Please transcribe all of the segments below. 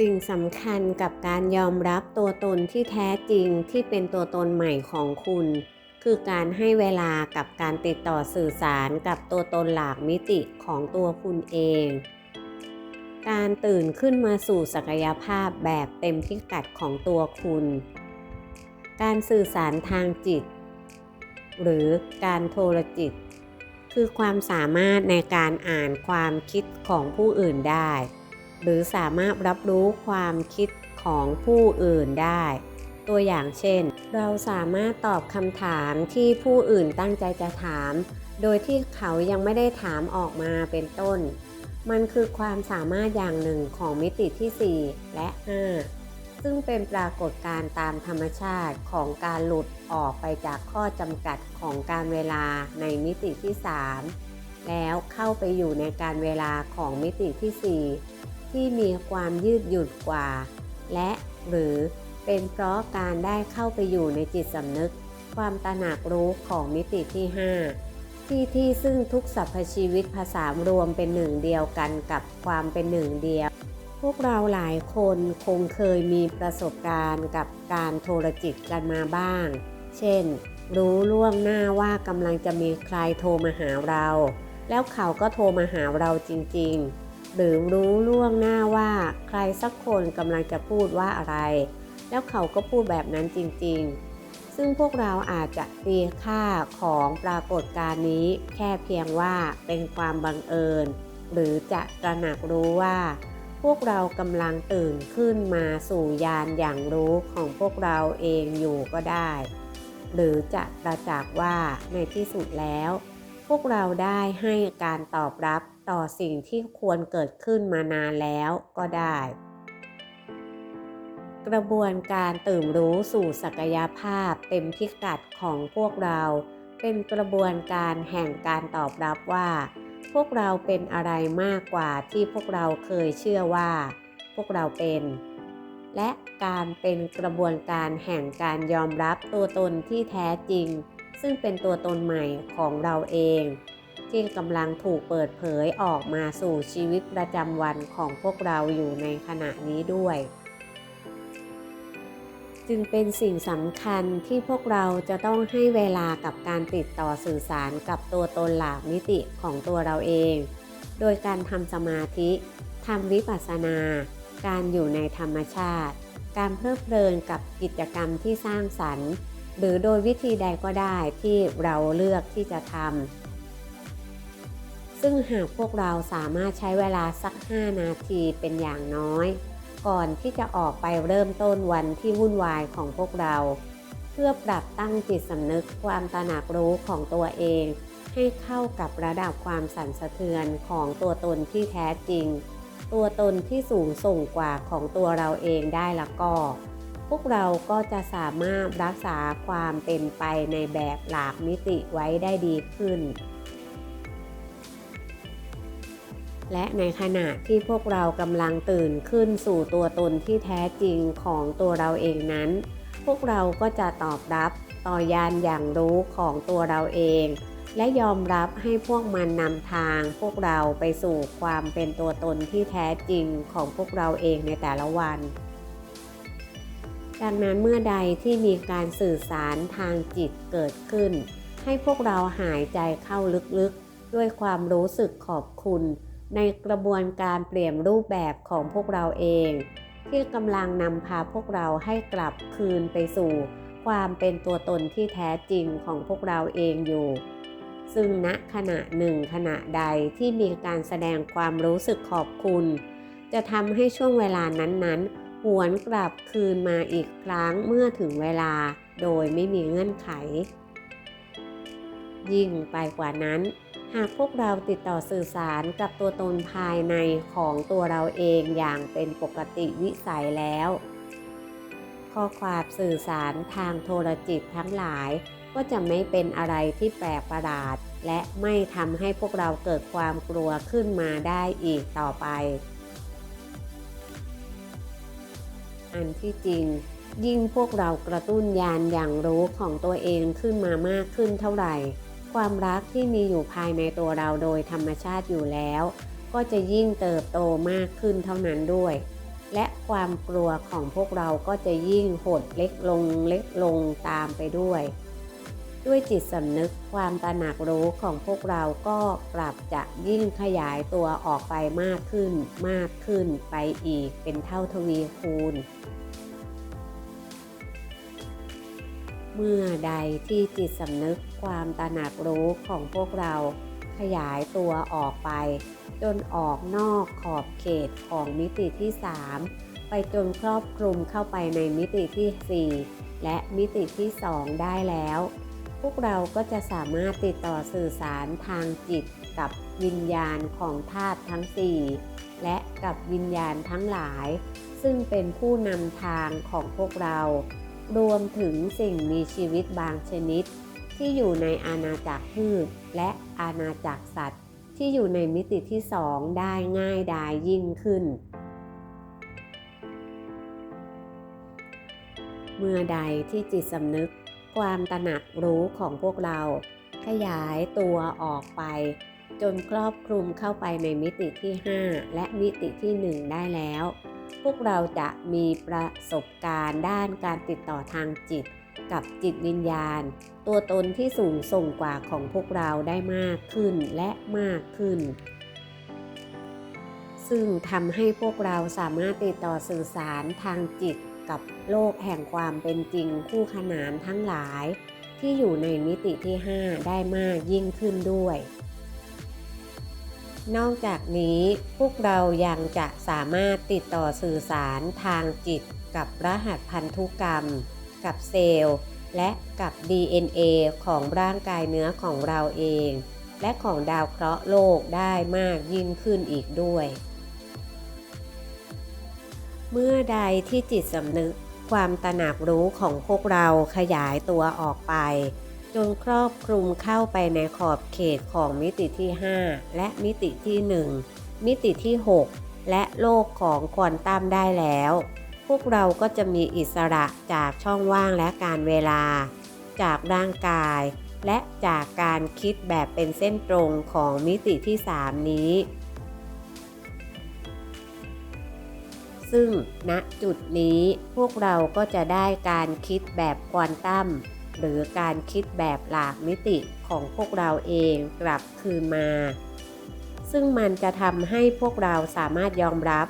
สิ่งสำคัญกับการยอมรับตัวตนที่แท้จริงที่เป็นตัวตนใหม่ของคุณ คือการให้เวลากับการติดต่อสื่อสารกับตัวตนหลากมิติของตัวคุณเอง การตื่นขึ้นมาสู่ศักยภาพแบบเต็มพิกัดของตัวคุณ การสื่อสารทางจิต หรือการโทรจิต คือความสามารถในการอ่านความคิดของผู้อื่นได้ หรือสามารถรับรู้ความคิดของผู้อื่นได้ ตัวอย่างเช่น เราสามารถตอบคำถามที่ผู้อื่นตั้งใจจะถาม โดยที่เขายังไม่ได้ถามออกมาเป็นต้น มันคือความสามารถอย่างหนึ่งของมิติที่ 4 และ 5 ซึ่งเป็นปรากฏการณ์ตามธรรมชาติของการหลุดออกไปจากข้อจำกัดของการเวลาในมิติที่ 3 แล้วเข้าไปอยู่ในการเวลาของมิติที่ 4 ที่มีความยืดหยุ่นกว่า และหรือเป็นเพราะการได้เข้าไปอยู่ในจิตสำนึก ความตระหนักรู้ของมิติที่ 5 ที่ที่ซึ่งทุกสรรพชีวิตผสารวมเป็นหนึ่งเดียวกันกับความเป็นหนึ่งเดียว พวกเราหลายคนคงเคยมีประสบการณ์กับการโทรจิตกันมาบ้าง เช่น รู้ล่วงหน้าว่ากำลังจะมีใครโทรมาหาเรา แล้วเขาก็โทรมาหาเราจริง ๆ หรือรู้ล่วงหน้าว่าใครสักคนกำลังจะพูดว่าอะไร แล้วเขาก็พูดแบบนั้นจริงๆ ซึ่งพวกเราอาจจะตีค่าของปรากฏการณ์นี้ แค่เพียงว่าเป็นความบังเอิญ หรือจะตระหนักรู้ว่า พวกเรากำลังตื่นขึ้นมาสู่ยานอย่างรู้ของพวกเราเองอยู่ก็ได้ หรือจะประจักษ์ว่าในที่สุดแล้ว พวกเราได้ให้การตอบรับ ต่อสิ่งที่ควรเกิดขึ้นมานานแล้วก็ได้ กระบวนการตื่นรู้สู่ศักยภาพเต็มพิกัดของพวกเรา เป็นกระบวนการแห่งการตอบรับว่า พวกเราเป็นอะไรมากกว่าที่พวกเราเคยเชื่อว่า พวกเราเป็น และการเป็นกระบวนการแห่งการยอมรับตัวตนที่แท้จริง ซึ่งเป็นตัวตนใหม่ของเราเอง ที่กำลังถูกเปิดเผยออกมาสู่ชีวิตประจำวันของพวกเราอยู่ในขณะนี้ด้วย จึงเป็นสิ่งสำคัญที่พวกเราจะต้องให้เวลากับการติดต่อสื่อสารกับตัวตนหลากมิติของตัวเราเอง โดยการทำสมาธิทำวิปัสสนา การอยู่ในธรรมชาติ การเพลิดเพลินกับกิจกรรมที่สร้างสรรค์ หรือโดยวิธีใดก็ได้ที่เราเลือกที่จะทำ ซึ่งหากพวกเราสามารถใช้เวลาสัก 5 นาทีเป็นอย่างน้อย ก่อนที่จะออกไปเริ่มต้นวันที่วุ่นวายของพวกเรา เพื่อปรับตั้งจิตสำนึกความตระหนักรู้ของตัวเอง ให้เข้ากับระดับความสั่นสะเทือนของตัวตนที่แท้จริง ตัวตนที่สูงส่งกว่าของตัวเราเองได้ละก็ พวกเราก็จะสามารถรักษาความเป็นไปในแบบหลากมิติไว้ได้ดีขึ้น และในขณะที่พวกเรากำลังตื่นขึ้นสู่ตัวตนที่แท้จริงของตัวเราเองนั้น พวกเราก็จะตอบรับต่อยานอย่างรู้ของตัวเราเอง และยอมรับให้พวกมันนำทาง พวกเราไปสู่ความเป็นตัวตนที่แท้จริงของพวกเราเองในแต่ละวัน ดังนั้นเมื่อใดที่มีการสื่อสารทางจิตเกิดขึ้น ให้พวกเราหายใจเข้าลึกๆ ด้วยความรู้สึกขอบคุณ ในกระบวนการเปลี่ยนรูปแบบของพวกเราเอง ที่กำลังนำพาพวกเราให้กลับคืนไปสู่ ความเป็นตัวตนที่แท้จริงของพวกเราเองอยู่ ซึ่งณขณะหนึ่งขณะใดที่มีการแสดงความรู้สึกขอบคุณ จะทำให้ช่วงเวลานั้นๆ หวนกลับคืนมาอีกครั้งเมื่อถึงเวลาโดยไม่มีเงื่อนไข ยิ่งไปกว่านั้น หากพวกเราติดต่อสื่อสารกับตัวตนภายในของตัวเราเองอย่างเป็นปกติวิสัยแล้ว ข้อความสื่อสารทางโทรจิตทั้งหลาย ก็จะไม่เป็นอะไรที่แปลกประหลาด และไม่ทำให้พวกเราเกิดความกลัวขึ้นมาได้อีกต่อไป อันที่จริง ยิ่งพวกเรากระตุ้นยานอย่างรู้ของตัวเองขึ้นมามากขึ้นเท่าไหร่ ความรักที่มีอยู่ภายในตัวเราโดยธรรมชาติอยู่แล้ว ก็จะยิ่งเติบโตมากขึ้นเท่านั้นด้วย และความกลัวของพวกเราก็จะยิ่งหดเล็กลงเล็กลงตามไปด้วย ด้วยจิตสำนึกความตระหนักรู้ของพวกเราก็ปรับจะยิ่งขยายตัวออกไปมากขึ้น มากขึ้นไปอีกเป็นเท่าทวีคูณ เมื่อใดที่จิตสำนึกความตระหนักรู้ของพวกเราขยายตัวออกไป จนออกนอกขอบเขตของมิติที่ 3 ไปจนครอบคลุมเข้าไปในมิติที่ 4 และมิติที่ 2 ได้แล้ว พวกเราก็จะสามารถติดต่อสื่อสารทางจิตกับวิญญาณของธาตุทั้ง 4 และกับวิญญาณทั้งหลาย ซึ่งเป็นผู้นำทางของพวกเรา รวมถึงสิ่งมีชีวิตบางชนิด ที่อยู่ในอาณาจักรพืชและอาณาจักรสัตว์ ที่อยู่ในมิติที่สองได้ง่ายดายยิ่งขึ้น เมื่อใดที่จิตสำนึกความตระหนักรู้ของพวกเรา ขยายตัวออกไป จนครอบคลุมเข้าไปในมิติที่ 5 และมิติที่ 1 ได้แล้ว พวกเราจะมีประสบการณ์ด้านการติดต่อทางจิต กับจิตวิญญาณ ตัวตนที่สูงส่งกว่าของพวกเราได้มากขึ้นและมากขึ้น ซึ่งทำให้พวกเราสามารถติดต่อสื่อสารทางจิตกับโลกแห่งความเป็นจริงคู่ขนานทั้งหลาย ที่อยู่ในมิติที่ 5 ได้มากยิ่งขึ้นด้วย นอกจากนี้พวกเรายังจะสามารถติดต่อสื่อสารทางจิตกับรหัสพันธุกรรม กับเซลล์ และกับ DNA ของร่างกายเนื้อของเราเอง และของดาวเคราะห์โลกได้มากยิ่งขึ้นอีกด้วย เมื่อใดที่จิตสำนึกความตระหนักรู้ของพวกเราขยายตัวออกไป จนครอบคลุมเข้าไปในขอบเขตของมิติที่ 5 และมิติที่ 1 มิติที่ 6 และโลกของควอนตัมได้แล้ว พวกเราก็จะมีอิสระจากช่องว่างและการเวลา จากร่างกาย และจากการคิดแบบเป็นเส้นตรงของมิติที่ 3 นี้ ซึ่งณจุดนี้พวกเราก็จะได้การคิดแบบควอนตัม หรือการคิดแบบหลากมิติของพวกเราเองกลับคืนมา ซึ่งมันจะทำให้พวกเราสามารถยอมรับ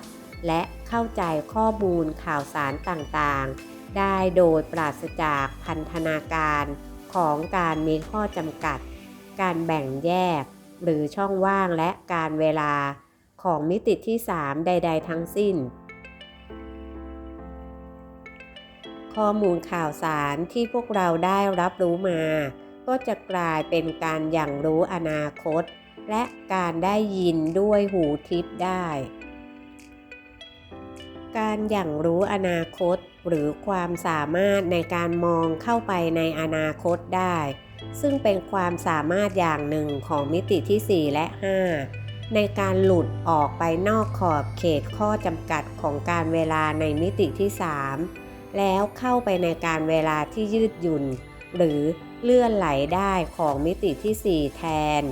และเข้าใจข้อมูลข่าวสารต่างๆ ได้โดยปราศจากพันธนาการของการมีข้อจำกัด การแบ่งแยก หรือช่องว่างและการเวลาของมิติที่ 3 ใด ๆ ทั้งสิ้น ข้อมูลข่าวสารที่พวกเราได้รับรู้มา ก็จะกลายเป็นการอย่างรู้อนาคต และการได้ยินด้วยหูทิพย์ได้ การอย่างรู้อนาคตหรือความสามารถในการมองเข้าไปในอนาคตได้ ซึ่งเป็นความสามารถอย่างหนึ่งของมิติที่ 4 และ 5 ในการหลุดออกไปนอกขอบเขตข้อจำกัดของการเวลาในมิติที่ 3 แล้วเข้าไปในการเวลาที่ยืดหยุ่น หรือเลื่อนไหลได้ของมิติที่ 4 แทน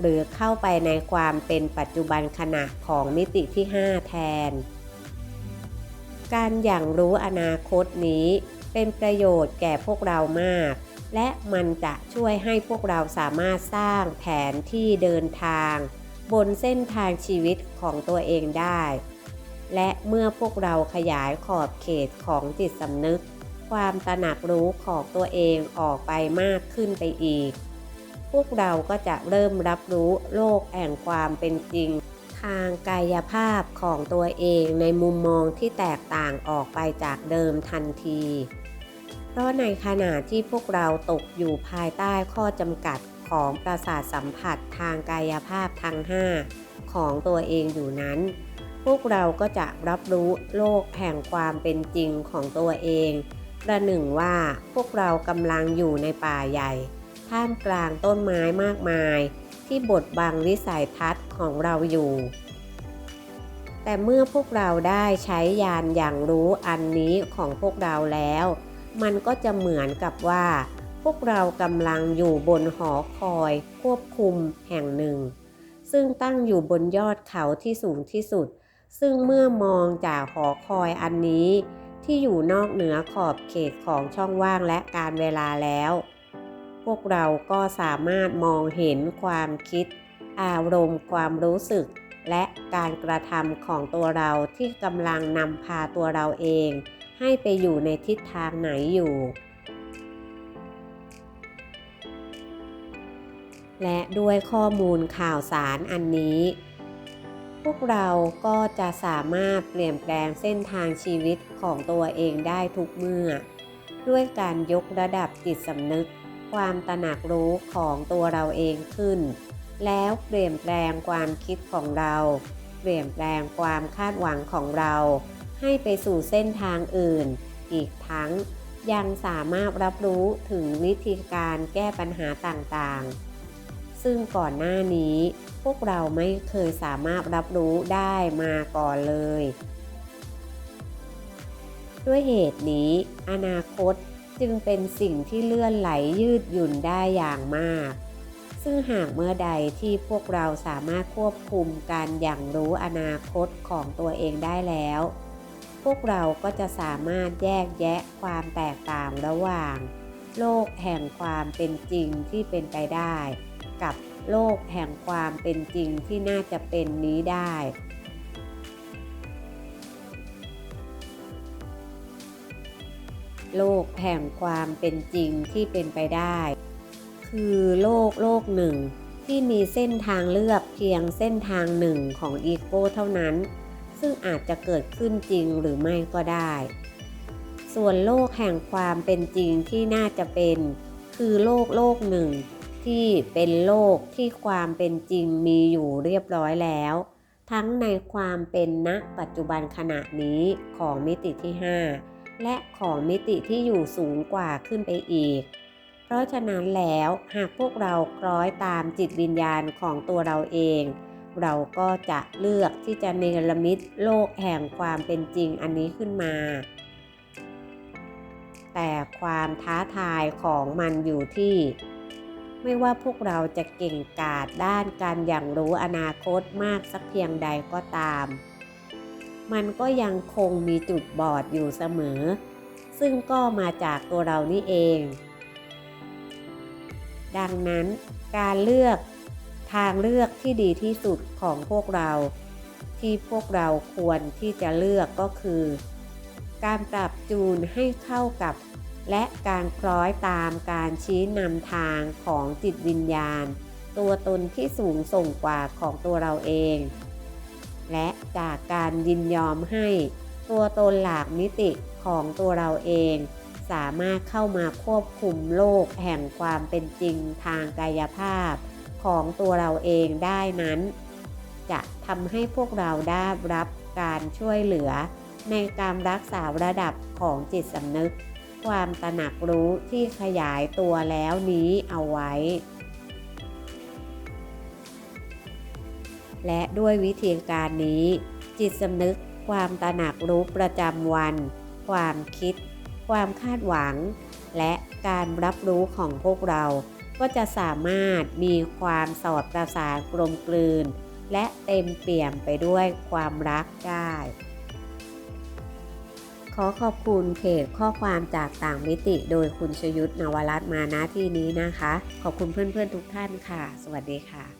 หรือเข้าไปในความเป็นปัจจุบันขณะของมิติที่ 5 แทน การอย่างรู้อนาคตนี้เป็นประโยชน์แก่พวกเรามาก และมันจะช่วยให้พวกเราสามารถสร้างแผนที่เดินทาง บนเส้นทางชีวิตของตัวเองได้ และเมื่อพวกเราขยายขอบเขตของจิตสำนึก ความตระหนักรู้ของตัวเองออกไปมากขึ้นไปอีก พวกเราก็จะเริ่มรับรู้โลกแห่งความเป็นจริง ทางกายภาพของตัวเองในมุมมองที่แตกต่างออกไปจากเดิมทันที เพราะในขณะที่พวกเราตกอยู่ภายใต้ข้อจำกัดของประสาทสัมผัสทางกายภาพทั้ง 5 ของตัวเองอยู่นั้น พวกเราก็จะรับรู้โลกแห่งความเป็นจริงของตัวเองประหนึ่งว่าพวกเรากำลังอยู่ในป่าใหญ่ ท่ามกลางต้นไม้มากมาย ที่บดบังวิสัยทัศน์ของเราอยู่ แต่เมื่อพวกเราได้ใช้ยานอย่างรู้อันนี้ของพวกเราแล้ว มันก็จะเหมือนกับว่า พวกเรากำลังอยู่บนหอคอยควบคุมแห่งหนึ่ง ซึ่งตั้งอยู่บนยอดเขาที่สูงที่สุด ซึ่งเมื่อมองจากหอคอยอันนี้ที่อยู่นอกเหนือขอบเขตของช่องว่างและการเวลาแล้ว พวกเราก็สามารถมองเห็นความคิด อารมณ์ความรู้สึก และการกระทำของตัวเราที่กำลังนำพาตัวเราเอง ให้ไปอยู่ในทิศทางไหนอยู่ และด้วยข้อมูลข่าวสารอันนี้ วกเราก็จะสามารถเปลี่ยนแปลงเส้นทางชีวิตของตัวเองได้ทุกเมื่อ ด้วยการยกระดับจิตสำนึก ความตระหนักรู้ของตัวเราเองขึ้น แล้วเปลี่ยนแปลงความคิดของเรา เปลี่ยนแปลงความคาดหวังของเรา ให้ไปสู่เส้นทางอื่น อีกทั้งยังสามารถรับรู้ถึงวิธีการแก้ปัญหาต่างๆ ซึ่งก่อนหน้านี้ พวกเราไม่เคยสามารถรับรู้ได้มาก่อนเลย ด้วยเหตุนี้ อนาคตจึงเป็นสิ่งที่เลื่อนไหลยืดหยุ่นได้อย่างมาก ซึ่งหากเมื่อใดที่พวกเราสามารถควบคุมการอย่างรู้อนาคตของตัวเองได้แล้ว พวกเราก็จะสามารถแยกแยะความแตกต่างระหว่าง โลกแห่งความเป็นจริงที่เป็นไปได้ กับโลกแห่งความเป็นจริงที่น่าจะเป็นนี้ได้ โลกแห่งความเป็นจริงที่เป็นไปได้ คือโลกโลกหนึ่ง ที่มีเส้นทางเลือกเพียงเส้นทางหนึ่งของอีโก้เท่านั้น ซึ่งอาจจะเกิดขึ้นจริงหรือไม่ก็ได้ ส่วนโลกแห่งความเป็นจริงที่น่าจะเป็น คือโลกโลกหนึ่ง ที่เป็นโลกที่ความเป็นจริงมีอยู่เรียบร้อยแล้ว ทั้งในความเป็นณปัจจุบันขณะนี้ของมิติที่ 5 และของมิติที่อยู่สูงกว่าขึ้นไปอีก เพราะฉะนั้นแล้วหากพวกเราคล้อยตามจิตวิญญาณของตัวเราเอง เราก็จะเลือกที่จะเนรมิตโลกแห่งความเป็นจริงอันนี้ขึ้นมาแต่ความท้าทายของมันอยู่ที่ ไม่ว่าพวกเราจะเก่งกาจด้านการอย่างรู้อนาคตมากสักเพียงใดก็ตาม มันก็ยังคงมีจุดบอดอยู่เสมอ ซึ่งก็มาจากตัวเรานี่เอง ดังนั้นการเลือกทางเลือกที่ดีที่สุดของพวกเรา ที่พวกเราควรที่จะเลือกก็คือ การปรับจูนให้เข้ากับ และการคล้อยตามการชี้นำทางของจิตวิญญาณ ตัวตนที่สูงส่งกว่าของตัวเราเอง และจากการยินยอมให้ ตัวตนหลากมิติของตัวเราเอง สามารถเข้ามาควบคุมโลกแห่งความเป็นจริงทางกายภาพ ของตัวเราเองได้นั้น จะทำให้พวกเราได้รับการช่วยเหลือ ในการรักษาระดับของจิตสำนึก ความตระหนักรู้ที่ขยายตัวแล้วนี้เอาไว้ และด้วยวิธีการนี้ จิตสำนึกความตระหนักรู้ประจำวัน ความคิด ความคาดหวัง และการรับรู้ของพวกเรา ก็จะสามารถมีความสอดประสานกลมกลืน และเต็มเปี่ยมไปด้วยความรักได้ ขอขอบคุณเพจข้อความจากต่างมิติ โดยคุณชยุทธนวรัตน์มาณที่นี้นะคะ ขอบคุณเพื่อนๆทุกท่านค่ะ สวัสดีค่ะ